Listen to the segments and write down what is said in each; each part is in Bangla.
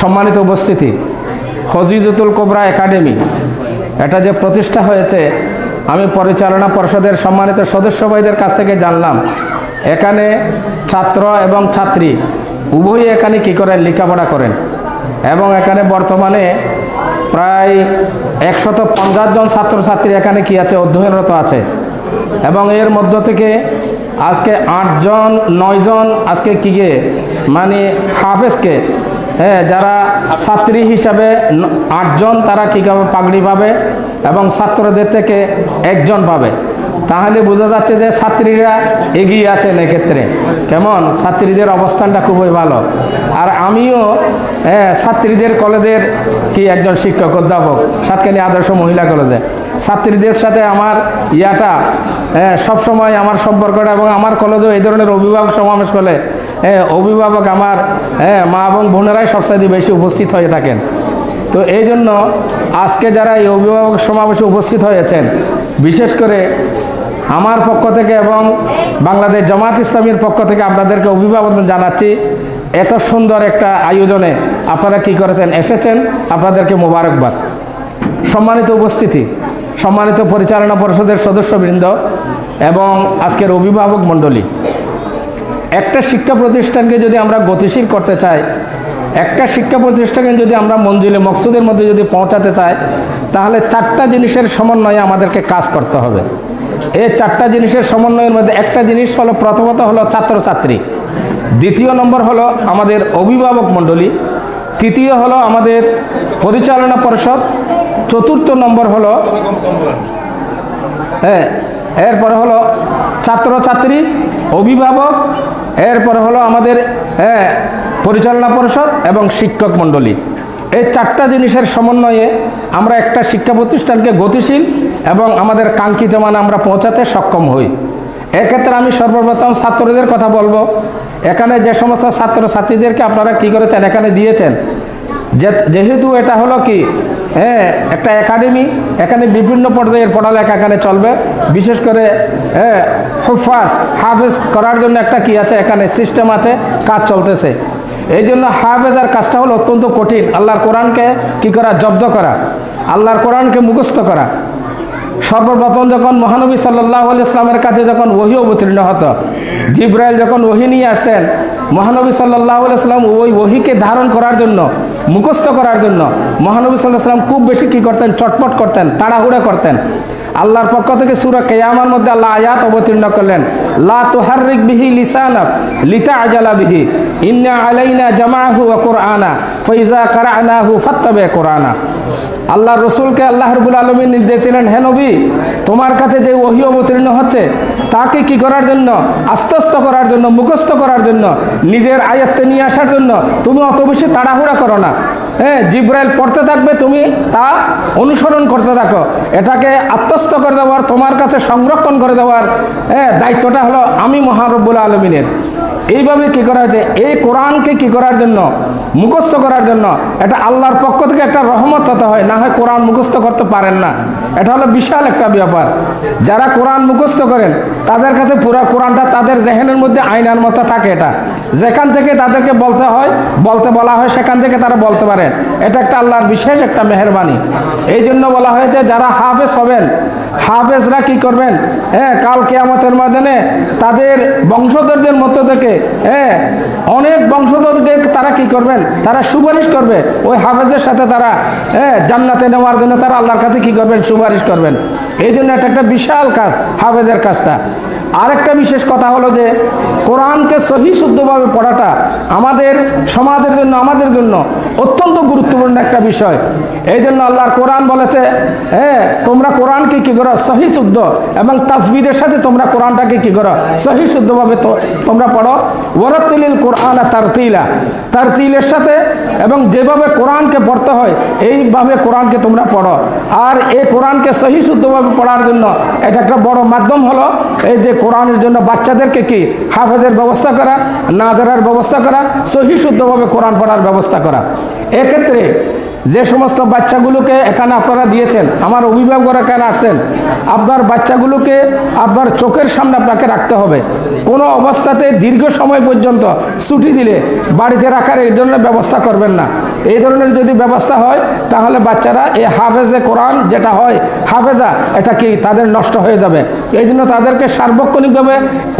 সম্মানিত উপস্থিতি ফজিজতুল কোবরা একাডেমি, এটা যে প্রতিষ্ঠা হয়েছে, আমি পরিচালনা পর্ষদের সম্মানিত সদস্য ভাইদের কাছ থেকে জানলাম, এখানে ছাত্র এবং ছাত্রী, উভয়ই এখানে কী করেন লেখাপড়া করেন? এবং এখানে বর্তমানে প্রায় একশত পঞ্চাশ জন ছাত্রছাত্রী এখানে কি আছে, অধ্যয়নরত আছে। এবং এর মধ্য থেকে আজকে আটজন, নয়জন আজকে কি মানে হাফেজকে হ্যাঁ যারা ছাত্রী হিসাবে আটজন তারা কী পাবে পাগড়ি পাবে এবং ছাত্রদের থেকে একজন পাবে? তাহলে বোঝা যাচ্ছে যে ছাত্রীরা এগিয়ে আছেন এক্ষেত্রে। কেমন? ছাত্রীদের অবস্থানটা খুবই ভালো। আর আমিও হ্যাঁ, ছাত্রীদের কলেজের কি একজন শিক্ষক অধ্যাপক সাতখানি আদর্শ মহিলা কলেজে। ছাত্রীদের সাথে আমার ইয়াটা হ্যাঁ, সবসময় আমার সম্পর্কটা এবং আমার কলেজেও এই ধরনের অভিভাবক সমাবেশ করলে হ্যাঁ, অভিভাবক আমার হ্যাঁ, মা এবং বোনেরাই সবচাইতে বেশি উপস্থিত হয়ে থাকেন। তো এই জন্য আজকে যারা এই অভিভাবক সমাবেশে উপস্থিত হয়েছেন বিশেষ করে আমার পক্ষ থেকে এবং বাংলাদেশ জামাত ইসলামীর পক্ষ থেকে আপনাদেরকে অভিভাবন জানাচ্ছি এত সুন্দর একটা আয়োজনে আপনারা কি করেছেন এসেছেন আপনাদেরকে মোবারকবাদ। সম্মানিত উপস্থিতি সম্মানিত পরিচালনা পরিষদের সদস্যবৃন্দ এবং আজকের অভিভাবক মণ্ডলী। একটা শিক্ষা প্রতিষ্ঠানকে যদি আমরা গতিশীল করতে চাই, একটা শিক্ষা প্রতিষ্ঠানকে যদি আমরা মঞ্জুলে, মকসুদের মধ্যে যদি পৌঁছাতে চাই, তাহলে চারটা জিনিসের সমন্বয়ে আমাদেরকে কাজ করতে হবে। এই চারটা জিনিসের সমন্বয়ের মধ্যে একটা জিনিস হলো, প্রথমত হলো ছাত্রছাত্রী। দ্বিতীয় নম্বর হলো আমাদের অভিভাবক মণ্ডলী। তৃতীয় হলো আমাদের পরিচালনা পরিষদ। চতুর্থ নম্বর হলো হ্যাঁ এরপরে হলো ছাত্রছাত্রী, অভিভাবক, এরপর হলো আমাদের পরিচালনা পরিষদ এবং শিক্ষক মণ্ডলী। এই চারটা জিনিসের সমন্বয়ে আমরা একটা শিক্ষা প্রতিষ্ঠানকে গতিশীল এবং আমাদের কাঙ্ক্ষিত মানে আমরা পৌঁছাতে সক্ষম হই। এক্ষেত্রে আমি সর্বপ্রথম ছাত্রদের কথা বলব। এখানে যে সমস্ত ছাত্রছাত্রীদেরকে আপনারা কি করেছেন? এখানে দিয়েছেন। যেহেতু এটা হলো কি? হ্যাঁ একটা একাডেমি এখানে বিভিন্ন পর্যায়ের পড়ালেখা এখানে চলবে। বিশেষ করে হ্যাঁ হুফাস হাফেজ করার জন্য একটা কি আছে, এখানে সিস্টেম আছে, কাজ চলতেছে। এই জন্য হাফেজার কাজটা হলো অত্যন্ত কঠিন। আল্লাহর কোরআনকে কি করা? জব্দ করা। আল্লাহর কোরআনকে মুখস্থ করা। সর্বপ্রথম যখন মহানবী সাল্লাহ ইসলামের কাছে যখন ওহি অবতীর্ণ হতো, জিব্রাইল যখন ওহি নিয়ে আসতেন, মহানবী সাল্লাহ ইসলাম ওই ওহিকে ধারণ করার জন্য, মুখস্থ করার জন্য মহানবী সাল্লাহ সাল্লাম খুব বেশি কী করতেন? চটপট করতেন, তাড়াহুড়া করতেন। আল্লাহর পক্ষ থেকে সুরা কেয়ামার মধ্যে আল্লাহ আয়াত অবতীর্ণ করলেন, লা তুহারিক বিহি লিসানাক লিতা আজালা বিহি, ইন্না আলাইনা জামাহু ওয়া কুরআনা ফাইজা কারানাহু ফাত্তাবে কুরআনা। আল্লাহ রসুলকে আল্লাহ রবুল আলমী নির্দেশ ছিলেন নবী, তোমার কাছে যে ওহি অবতীর্ণ হচ্ছে, তাকে কি করার জন্য আস্তস্ত করার জন্য, মুখস্থ করার জন্য, নিজের আয়ত্তে নিয়ে আসার জন্য, তুমি অত বেশি তাড়াহুড়া করো না? হ্যাঁ জিব্রাইল পড়তে থাকবে তুমি, তা অনুসরণ করতে থাকো। এটাকে আত্মস্থ করে দেওয়ার, তোমার কাছে সংরক্ষণ করে দেওয়ার হ্যাঁ দায়িত্বটা হলো আমি মহারব্বুল আলমিনের। এইভাবে কি করা হয়েছে? এই কোরআনকে কি করার জন্য? মুখস্থ করার জন্য। এটা আল্লাহর পক্ষ থেকে একটা রহমত হতে হয়, না হয় কোরআন মুখস্থ করতে পারেন না। এটা হলো বিশাল একটা ব্যাপার। যারা কোরআন মুখস্থ করেন তাদের কাছে পুরো কোরআনটা তাদের জেহেনের মধ্যে আইনার মতো থাকে এটা। যেখান থেকে তাদেরকে বলতে হয়, বলতে বলা হয়, সেখান থেকে তারা বলতে পারেন এটা একটা আল্লাহর বিশেষ একটা মেহরবানি। এই জন্য বলা হয়েছে, যারা হাফেজ হবেন, হাফেজরা কি করবেন? হ্যাঁ কাল কেয়ামতের ময়দানে তাদের বংশধরদের মতো থেকে হ্যাঁ অনেক বংশধরকে তারা কি করবেন? তারা সুপারিশ করবে। ওই হাফেজের সাথে তারা হ্যাঁ জান্নাতে নেওয়ার জন্য তারা আল্লাহর কাছে কি করবেন? সুপারিশ করবেন। এই জন্য এটা একটা বিশাল কাজ, হাফেজের কাজটা। আরেকটা বিশেষ কথা হলো যে কোরআনকে সহি শুদ্ধভাবে পড়াটা আমাদের সমাজের জন্য, আমাদের জন্য অত্যন্ত গুরুত্বপূর্ণ একটা বিষয়। এই জন্য আল্লাহর কোরআন বলেছে হ্যাঁ তোমরা কোরআনকে কী করো? সহি শুদ্ধ এবং তাসবিদের সাথে তোমরা কোরআনটাকে কী করো? সহি শুদ্ধভাবে তোমরা পড়ো। ওরতিলিল কোরআন তার তিলা তার তিলের সাথে এবং যেভাবে কোরআনকে পড়তে হয়, এইভাবে কোরআনকে তোমরা পড়ো। আর এই কোরআনকে সহি শুদ্ধভাবে পড়ার জন্য এটা একটা বড় মাধ্যম হলো, এই যে কোরআনের জন্য বাচ্চাদেরকে কি হাফেজের ব্যবস্থা করা, নাজারার ব্যবস্থা করা সহি শুদ্ধভাবে কোরআন পড়ার ব্যবস্থা করা? এক্ষেত্রে যে সমস্ত বাচ্চাগুলোকে এখানে আপনারা দিয়েছেন, আমার অভিভাবকরা এখানে আসছেন, আপনার বাচ্চাগুলোকে আপনার চোখের সামনে আপনাকে রাখতে হবে। কোনো অবস্থাতে দীর্ঘ সময় পর্যন্ত ছুটি দিলে বাড়িতে রাখার এই ধরনের ব্যবস্থা করবেন না। এই ধরনের যদি ব্যবস্থা হয়, তাহলে বাচ্চারা এই হাফেজে কোরআন যেটা হয়, হাফেজা, এটা কি তাদের নষ্ট হয়ে যাবে। এই জন্য তাদেরকে সার্বক্ষণিকভাবে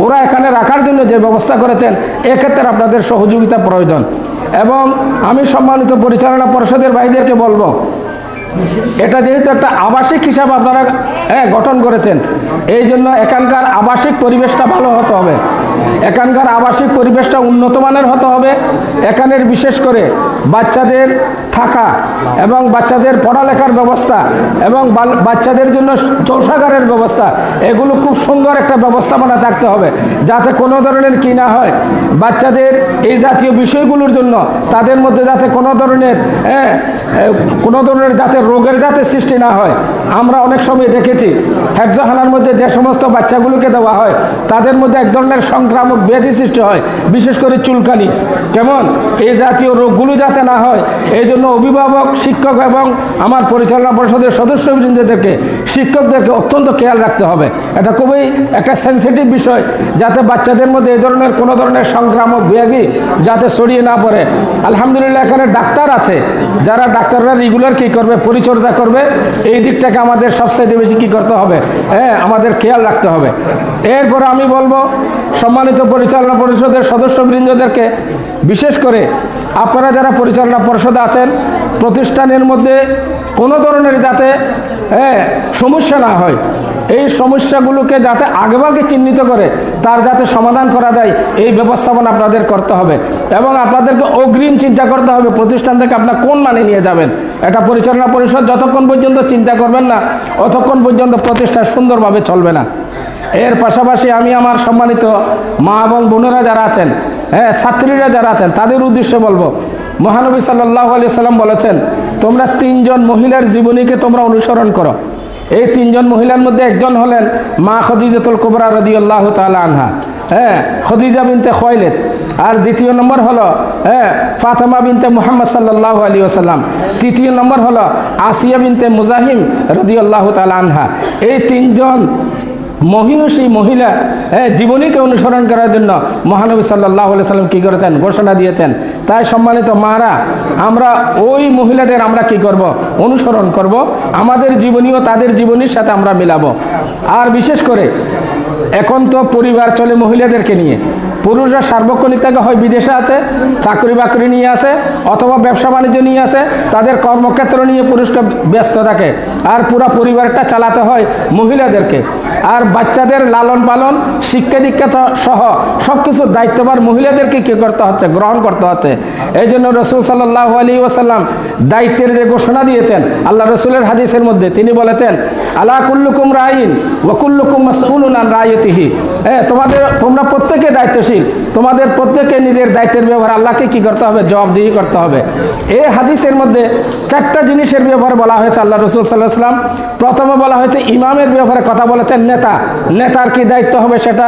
ওরা এখানে রাখার জন্য যে ব্যবস্থা করেছেন, এক্ষেত্রে আপনাদের সহযোগিতা প্রয়োজন। এবং আমি সম্মানিত পরিচালনা পরিষদের ভাইদেরকে বলব, এটা যেহেতু একটা আবাসিক হিসাব আপনারা হ্যাঁ গঠন করেছেন, এই জন্য এখানকার আবাসিক পরিবেশটা ভালো হতে হবে। এখানকার আবাসিক পরিবেশটা উন্নত মানের হতে হবে। এখানের বিশেষ করে বাচ্চাদের থাকা এবং বাচ্চাদের পড়ালেখার ব্যবস্থা এবং বাচ্চাদের জন্য চৌষাগারের ব্যবস্থা, এগুলো খুব সুন্দর একটা ব্যবস্থাপনা থাকতে হবে যাতে কোনো ধরনের কি না হয়। বাচ্চাদের এই জাতীয় বিষয়গুলোর জন্য তাদের মধ্যে যাতে কোনো ধরনের হ্যাঁ কোনো ধরনের যাতে রোগের যাতে সৃষ্টি না হয়। আমরা অনেক সময় দেখেছি হেফজাহানার মধ্যে যে সমস্ত বাচ্চাগুলোকে দেওয়া হয়, তাদের মধ্যে এক ধরনের সংক্রামক ব্যাধি সৃষ্টি হয়, বিশেষ করে চুলকানি। কেমন? এই জাতীয় রোগগুলো যাতে না হয়, এই জন্য অভিভাবক, শিক্ষক এবং আমার পরিচালনা পরিষদের সদস্য সদস্যবৃন্দদেরকে, শিক্ষকদেরকে অত্যন্ত খেয়াল রাখতে হবে। এটা খুবই একটা সেন্সিটিভ বিষয়, যাতে বাচ্চাদের মধ্যে এই ধরনের, কোনো ধরনের সংক্রামক ব্যাধি যাতে ছড়িয়ে না পড়ে। আলহামদুলিল্লাহ, এখানে ডাক্তার আছে। যারা ডাক্তাররা রেগুলার কী করবে, পরিচর্যা করবে, এই দিকটাকে আমাদের সবচেয়ে বেশি কী করতে হবে? হ্যাঁ আমাদের খেয়াল রাখতে হবে। এরপরে আমি বলব, সম্মানিত পরিচালনা পরিষদের সদস্যবৃন্দদেরকে, বিশেষ করে আপনারা যারা পরিচালনা পরিষদে আছেন, প্রতিষ্ঠানের মধ্যে কোনো ধরনের যাতে হ্যাঁ সমস্যা না হয়, এই সমস্যাগুলোকে যাতে আগেভাগে চিহ্নিত করে, তার যাতে সমাধান করা যায়, এই ব্যবস্থাপনা আপনাদের করতে হবে। এবং আপনাদেরকে অগ্রিম চিন্তা করতে হবে, প্রতিষ্ঠান থেকে আপনার কোন মানে নিয়ে যাবেন। এটা পরিচালনা পরিষদ যতক্ষণ পর্যন্ত চিন্তা করবেন না, অতক্ষণ পর্যন্ত প্রতিষ্ঠান সুন্দরভাবে চলবে না। এর পাশাপাশি আমি আমার সম্মানিত মা এবং বোনেরা যারা আছেন হ্যাঁ ছাত্রীরা যারা আছেন, তাদের উদ্দেশ্যে বলব, মহানবী সাল্লাহ আলি সাল্লাম বলেছেন, তোমরা তিনজন মহিলার জীবনীকে তোমরা অনুসরণ করো। এই তিনজন মহিলার মধ্যে একজন হলেন মা খদিজাতুল কুবরা রদি আল্লাহ তালা আনহা হ্যাঁ খদিজা বিনতে খয়লেত আর দ্বিতীয় নম্বর হলো হ্যাঁ ফাতেমা বিনতে মুহাম্মদ সাল্লাহ আলী আসাল্লাম তৃতীয় নম্বর হলো, আসিয়া বিনতে মুজাহিম রদি আল্লাহ তালা আনহা। এই তিনজন মহিষী মহিলা হ্যাঁ জীবনীকে অনুসরণ করার জন্য মহানবী সাল্লাহ সাল্লাম কী করেছেন? ঘোষণা দিয়েছেন। তাই সম্মানিত মারা আমরা ওই মহিলাদের আমরা কি করব? অনুসরণ করব। আমাদের জীবনীও তাদের জীবনীর সাথে আমরা মিলাবো। আর বিশেষ করে, এখন তো পরিবার চলে মহিলাদেরকে নিয়ে। পুরুষরা সার্বক্ষণিক থেকে হয় বিদেশে আছে, চাকরি বাকরি নিয়ে আসে অথবা ব্যবসা বাণিজ্য নিয়ে আসে তাদের কর্মক্ষেত্র নিয়ে পুরুষকে ব্যস্ত থাকে। আর পুরো পরিবারটা চালাতে হয় মহিলাদেরকে। আর বাচ্চাদের লালন পালন, শিক্ষা দীক্ষা সহ সব কিছুর দায়িত্ববার মহিলাদেরকে কী করতে হচ্ছে? গ্রহণ করতে হচ্ছে। এই জন্য রসুল সাল্লাহ আলী ওসাল্লাম দায়িত্বের যে ঘোষণা দিয়েছেন, আল্লাহ রসুলের হাদিসের মধ্যে তিনি বলেছেন আল্লাহ কুল্লুকুম রাইন ওকুল্লুকুম মাসউলুন রায়তিহি। হ্যাঁ তোমাদের, তোমরা প্রত্যেকে দায়িত্বশীল। তোমাদের প্রত্যেকে নিজের দায়িত্বের ব্যবহার, আল্লাহকে কি করতে হবে? জবাবদিহি করতে হবে। এই হাদিসের মধ্যে চারটা জিনিসের ব্যবহার বলা হয়েছে আল্লাহ রসুল সাল্লাহ সাল্লাম প্রথমে বলা হয়েছে, ইমামের ব্যাপারে কথা বলেছেন নেতা। নেতার কি দায়িত্ব হবে সেটা?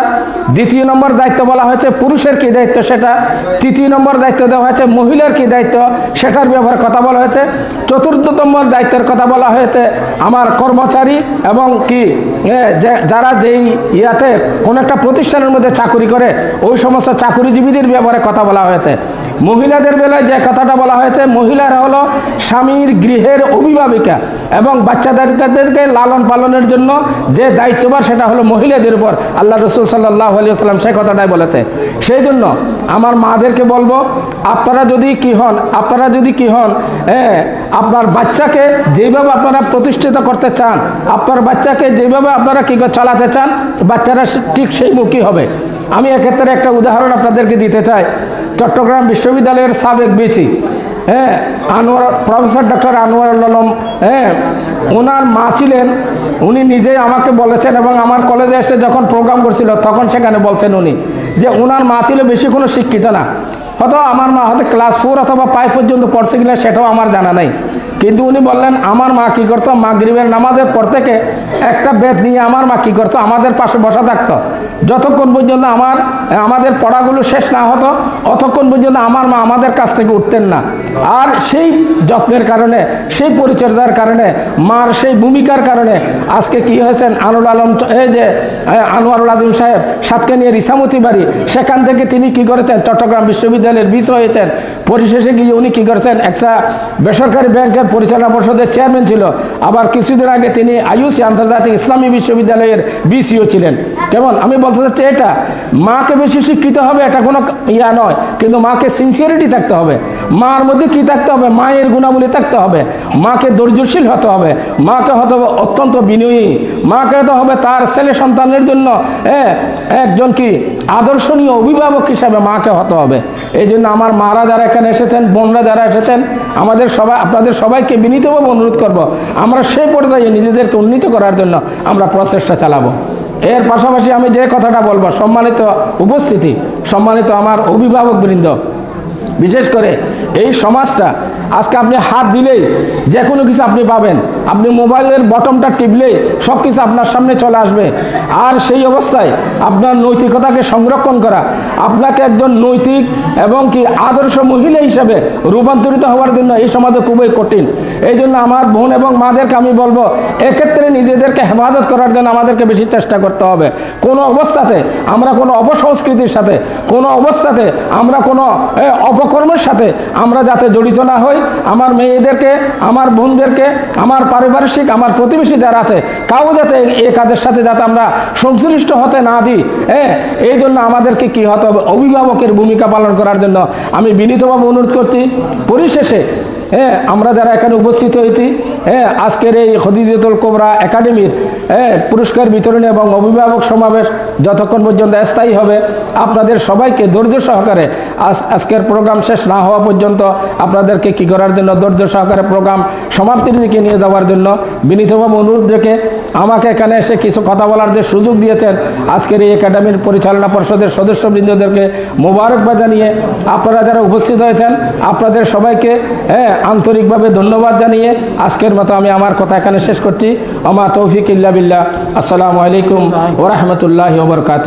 দ্বিতীয় নম্বর দায়িত্ব বলা হয়েছে, পুরুষের কি দায়িত্ব সেটা? তৃতীয় নম্বর দায়িত্ব দেওয়া হয়েছে, মহিলার কি দায়িত্ব সেটার ব্যাপারে কথা বলা হয়েছে। চতুর্থতম দায়িত্বের কথা বলা হয়েছে, আমার কর্মচারী এবং কি যারা যেই ইয়াতে কোনো একটা প্রতিষ্ঠানের মধ্যে চাকুরি করে, ওই সমস্ত চাকুরিজীবীদের ব্যাপারে কথা বলা হয়েছে। মহিলাদের বেলায় যে কথাটা বলা হয়েছে, মহিলারা হলো স্বামীর গৃহের অভিভাবিকা এবং বাচ্চাদেরকে লালন পালনের জন্য যে দায়িত্ববার সেটা হলো মহিলাদের উপর। আল্লাহ রসুল সাল্লাহ আলিয়া সাল্লাম সেই কথাটাই বলেছে। সেই জন্য আমার মাদেরকে বলব, আপনারা যদি কি হন, আপনারা যদি কি হন হ্যাঁ আপনার বাচ্চাকে যেভাবে আপনারা প্রতিষ্ঠিত করতে চান, আপনার বাচ্চাকে যেভাবে আপনারা কী করে চালাতে চান, বাচ্চারা ঠিক সেই মুখী হবে। আমি এক্ষেত্রে একটা উদাহরণ আপনাদেরকে দিতে চাই। চট্টগ্রাম বিশ্ববিদ্যালয়ের সাবেক বিচি হ্যাঁ আনোয়ার, প্রফেসর ডক্টর আনোয়ার আলম হ্যাঁ ওনার মা ছিলেন, উনি নিজেই আমাকে বলেছেন এবং আমার কলেজে এসে যখন প্রোগ্রাম করছিল, তখন সেখানে বলছেন উনি যে ওনার মা ছিল বেশি কোনো শিক্ষিত না। হয়তো আমার মা হয়তো ক্লাস ফোর অথবা ফাইভ পর্যন্ত পড়ছে কিনা সেটাও আমার জানা নাই। কিন্তু উনি বললেন, আমার মা কি করতো? মাগরিবের নামাজের পর থেকে একটা বেদ নিয়ে আমার মা কি করতো? আমাদের পাশে বসা থাকতো। যতক্ষণ পর্যন্ত আমার, আমাদের পড়াগুলো শেষ না হতো, অতক্ষণ পর্যন্ত আমার মা আমাদের কাছ থেকে উঠতেন না। আর সেই যত্নের কারণে, সেই পরিচর্যার কারণে, মার সেই ভূমিকার কারণে আজকে কি হয়েছেন? আনুল আলম, এই যে আনোয়ারুল আজিম সাহেব সাতকে নিয়ে রিসামতি বাড়ি, সেখান থেকে তিনি কি করেছেন? চট্টগ্রাম বিশ্ববিদ্যালয়ের বিষ হয়েছেন। পরিশেষে গিয়ে উনি কি করেছেন? একটা বেসরকারি ব্যাংকের পরিচালনা পর্ষদের চেয়ারম্যান ছিল। আবার কিছুদিন আগে তিনি আইউসি আন্তর্জাতিক ইসলামী বিশ্ববিদ্যালয়ের বিসিও ছিলেন। কেমন? আমি বলতে চাচ্ছি এটা মাকে বেশি শিক্ষিত হবে এটা কোনো ইয়া নয় কিন্তু মাকে সিনসিয়ারিটি থাকতে হবে। মার মধ্যে কি থাকতে হবে? মায়ের গুণাবলী থাকতে হবে। মাকে ধৈর্যশীল হতে হবে। মাকে হতে হবে অত্যন্ত বিনয়ী। মাকে হতে হবে তার ছেলে সন্তানের জন্য হ্যাঁ, একজন কি আদর্শনীয় অভিভাবক হিসাবে মাকে হতে হবে? এই জন্য আমার মারা যারা এখানে এসেছেন, বোনরা যারা এসেছেন, আমাদের সবাই, আপনাদের সবাইকে বিনীতভাবে অনুরোধ করব, আমরা সেই পর্যায়ে নিজেদেরকে উন্নীত করার জন্য আমরা প্রচেষ্টা চালাবো। এর পাশাপাশি আমি যে কথাটা বলব, সম্মানিত উপস্থিতি, সম্মানিত আমার অভিভাবক বৃন্দ বিশেষ করে এই সমাজটা, আজকে আপনি হাত দিলেই যে কোনো কিছু আপনি পাবেন। আপনি মোবাইলের বটমটা টিপলেই সব কিছু আপনার সামনে চলে আসবে। আর সেই অবস্থায় আপনার নৈতিকতাকে সংরক্ষণ করা, আপনাকে একজন নৈতিক এবং কি আদর্শ মহিলা হিসেবে রূপান্তরিত হওয়ার জন্য এই সমাজে খুবই কঠিন। এই জন্য আমার বোন এবং মাদেরকে আমি বলব, এক্ষেত্রে নিজেদেরকে হেফাজত করার জন্য আমাদেরকে বেশি চেষ্টা করতে হবে। কোনো অবস্থাতে আমরা কোনো অপসংস্কৃতির সাথে, কোনো অবস্থাতে আমরা কোনো অপকর্মের সাথে আমরা যাতে জড়িত না হই, আমার মেয়েদেরকে, আমার বোনদেরকে, আমার পারিপার্শ্বিক আমার প্রতিবেশী যারা আছে কাউ যাতে এ কাজের সাথে যাতে আমরা সংশ্লিষ্ট হতে না দিই হ্যাঁ? এই জন্য আমাদেরকে কি হতে অভিভাবকের ভূমিকা পালন করার জন্য আমি বিনীতভাবে অনুরোধ করছি। পরিশেষে হ্যাঁ আমরা যারা এখানে উপস্থিত হয়েছি হ্যাঁ আজকের এই হদিজতুল কোবরা একাডেমির হ্যাঁ পুরস্কার বিতরণ এবং অভিভাবক সমাবেশ যতক্ষণ পর্যন্ত স্থায়ী হবে, আপনাদের সবাইকে ধৈর্য সহকারে আজ আজকের প্রোগ্রাম শেষ না হওয়া পর্যন্ত আপনাদেরকে কি করার জন্য ধৈর্য সহকারে প্রোগ্রাম সমাপ্তির দিকে নিয়ে যাওয়ার জন্য বিনীতভাবে অনুরোধ রেখে আমাকে এখানে এসে কিছু কথা বলার যে সুযোগ দিয়েছেন, আজকের এই একাডেমির পরিচালনা পরিষদের সদস্যবৃন্দদেরকে মোবারকবাদ জানিয়ে আপনারা যারা উপস্থিত হয়েছেন, আপনাদের সবাইকে হ্যাঁ আন্তরিকভাবে ধন্যবাদ জানিয়ে আজকের মতো আমি আমার কথা এখানে শেষ করছি। আমার তৌফিক ইল্লা বিল্লাহ। আসসালামু আলাইকুম ওরহমতুল্লাহ ওবরকাত